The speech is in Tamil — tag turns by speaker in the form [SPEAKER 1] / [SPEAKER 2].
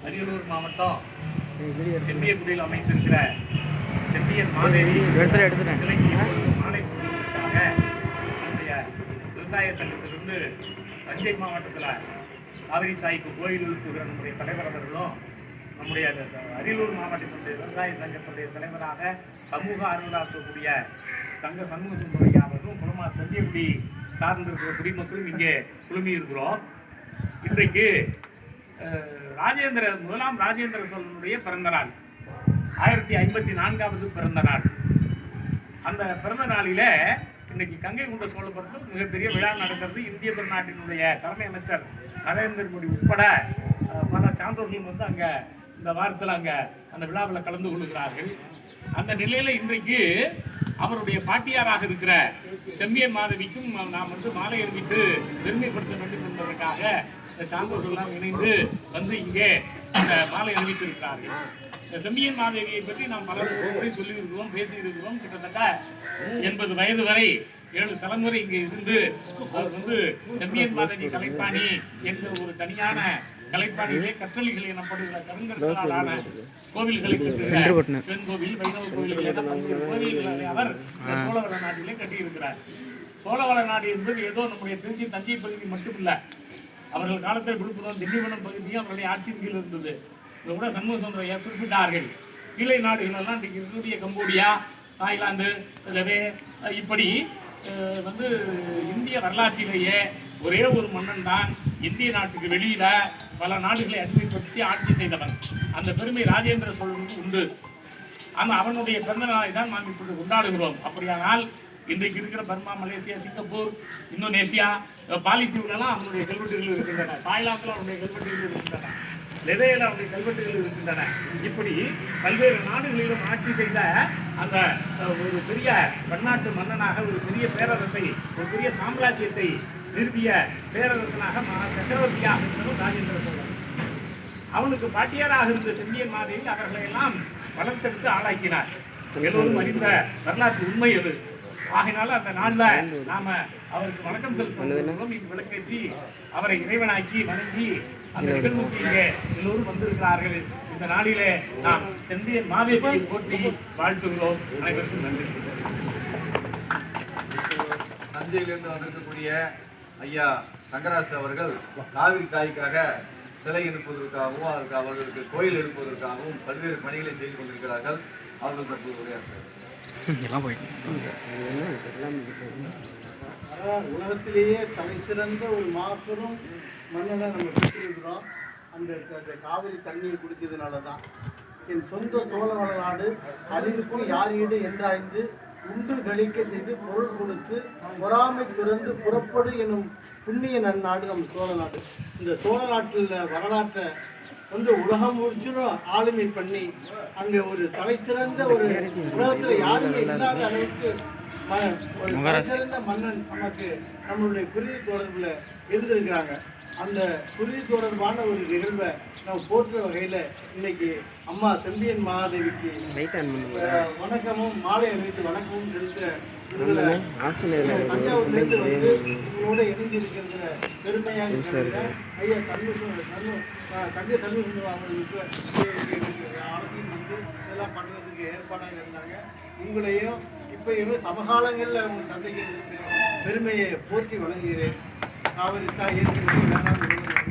[SPEAKER 1] அரியலூர் மாவட்டம் செம்பியக்குடியில் அமைந்திருக்கிற செம்பியன் மாதேவி சிலைக்கு மாலை நம்முடைய விவசாய சங்கத்திலிருந்து தஞ்சை மாவட்டத்தில் காவிரி தாய்க்கு கோயில் எழுப்புகிற நம்முடைய தலைவர் அவர்களும் நம்முடைய அரியலூர் மாவட்டத்தினுடைய விவசாய சங்கத்தினுடைய தலைவராக சமூக ஆர்வலாற்றக்கூடிய தங்க சண்முக சுந்தரையா அவர்களும் குடும்ப செஞ்சியக்குடி சார்ந்திருக்கிற குடிமக்களும் இங்கே குழுமி இருக்கிறோம் இன்றைக்கு ராஜேந்திர முதலாம் ராஜேந்திர சோழனுடைய பிறந்த நாள் ஆயிரத்தி ஐம்பத்தி நான்காவது பிறந்த நாள் அந்த பிறந்த நாளில் இன்னைக்கு கங்கை கொண்ட சோழபுரத்தில் மிகப்பெரிய விழா நடக்கிறது இந்திய பெருநாட்டினுடைய தலைமை அமைச்சர் நரேந்திர மோடி உட்பட பல சான்றோர்களும் வந்து அங்கே இந்த வாரத்தில் அங்கே அந்த விழாவில் கலந்து கொள்கிறார்கள். அந்த நிலையில் இன்றைக்கு அவருடைய பாட்டியாராக இருக்கிற செம்பியன் மாதவிக்கும் நாம் வந்து மாலை அறிவித்து பெருமைப்படுத்த வேண்டும் என்பதற்காக இந்த சான்றோர்கள் எல்லாம் இணைந்து வந்து இங்கே அந்த மாலை அறிவித்திருக்கிறார்கள் இந்த செம்பியன் மாதேவியை பற்றி நாம் பல முறை சொல்லியிருக்கிறோம் பேசியிருக்கிறோம். கிட்டத்தட்ட எண்பது வயது வரை ஏழு தலைமுறை இங்கே இருந்து அவர் வந்து செம்பியன் மாதேவி கலைப்பாணி என்ற ஒரு தனியான கலைப்பாணியிலே கற்றளிகள் எனப்படுகிற கருங்கற்களாலான கோவில்களை கட்டுகிற பெண் கோவில் வைணவ கோவில்கள் என பல்வேறு கோவில்களை அவர் சோழவர சோழவள நாட்டிலே கட்டியிருக்கிறார். சோழவள நாடு என்பது ஏதோ நம்முடைய திருச்சி தஞ்சை பகுதி மட்டுமில்லை அவர்கள் காலத்தில் விழுப்புரம் திண்டிவனம் பகுதியும் அவருடைய ஆட்சியின் கீழ் இருந்தது. இதை கூட சண்முக சுந்தரையா குறிப்பிட்டார்கள். கீழே நாடுகள் எல்லாம் இன்றைக்கு இருக்கக்கூடிய கம்போடியா தாய்லாந்து இல்லவே இப்படி வந்து இந்திய வரலாற்றிலேயே ஒரே ஒரு மன்னன் தான் இந்திய நாட்டுக்கு வெளியில பல நாடுகளை அடிமைப்படுத்தி ஆட்சி செய்தவன். அந்த பெருமை ராஜேந்திர சோழனுக்கு உண்டு. ஆனால் அவனுடைய பிறந்த நாளை தான் நாம் இப்பொழுது கொண்டாடுகிறோம். அப்படியானால் இன்றைக்கு இருக்கிற பர்மா மலேசியா சிங்கப்பூர் இந்தோனேசியா அஹ் பாலித்தீவுலலாம் அவனுடைய கல்வெட்டுகள் இருக்கின்றன. தாய்லாந்தில் அவனுடைய கல்வெட்டுகள் இருக்கின்றன. லெதையில் அவனுடைய கல்வெட்டுகள் இருக்கின்றன. இப்படி பல்வேறு நாடுகளிலும் ஆட்சி செய்த அந்த ஒரு பெரிய பன்னாட்டு மன்னனாக ஒரு பெரிய பேரரசை ஒரு பெரிய சாம்ராஜ்யத்தை நிறுவிய பேரரசனாக மகா சக்கரவர்த்தியாக இருந்தவன் ராஜேந்திர சோழன். அவனுக்கு பாட்டியாராக இருந்த செம்பியன் மாதேவி அவர்களை எல்லாம் வளர்த்தெடுத்து ஆளாக்கினார். எல்லோரும் அறிந்த வரலாற்று உண்மை அது. ஆகையினால அந்த நாள்ல நாம அவருக்கு வணக்கம் செலுத்துவோம் இங்கு விளக்கேற்றி அவரை இறைவனாக்கி வணங்கி அந்த நிகழ்வுக்கு இங்கே எல்லோரும் வந்திருக்கிறார்கள். இந்த நாளிலே நாம் செந்தியன் மாதேவியை போற்றி வாழ்த்துகிறோம். அனைவருக்கும் நன்றி.
[SPEAKER 2] தஞ்சையிலிருந்து வந்திருக்கக்கூடிய ஐயா தங்கராசு அவர்கள் காவிரி தாய்க்காக சிலை எழுப்புவதற்காகவும் அதற்கு அவர்களுக்கு கோயில் எழுப்புவதற்காகவும் பல்வேறு பணிகளை செய்து கொண்டிருக்கிறார்கள். அவர்கள் தற்போது உரையாற்றுகிறார்.
[SPEAKER 3] எல்லாம் போயிட்டு.
[SPEAKER 4] உலகத்திலேயே தலை சிறந்த ஒரு மாபெரும் மன்னனை நம்ம பெற்றிருக்கிறோம் அந்த காவிரி தண்ணியை குடித்ததுனால தான் என் சொந்த சோழவள நாடு அழிவுக்கு யார் ஈடு என்றாய்ந்து உண்டு கழிக்க செய்து பொருள் கொடுத்து பொறாமை துறந்து புறப்படு எனும் புண்ணிய நன்னாடு நம்ம சோழ நாடு. இந்த சோழ நாட்டில் வரலாற்றை வந்து உலகம் முழுச்சும் ஆளுமை பண்ணி அங்கே ஒரு தலை சிறந்த ஒரு உலகத்தில் யாருமே இல்லாத அளவுக்கு ஒரு சிறந்த மன்னன் நமக்கு நம்மளுடைய குருதி தொடர்பில் இருந்திருக்கிறாங்க அந்த குருதி தொடர்பான ஒரு நிகழ்வை நம்ம போற்றுற வகையில் இன்னைக்கு அம்மா செம்பியன் மகாதேவிக்கு வணக்கமும் மாலை அணிவித்து வணக்கமும் செலுத்த ஏற்பாடாக இருந்தாங்க. உங்களையும் இப்பயுமே சமகாலங்களில் உங்கள் தந்தைக்கு பெருமையை போற்றி வழங்குகிறேன். காவிரி தாய் ஏற்கனவே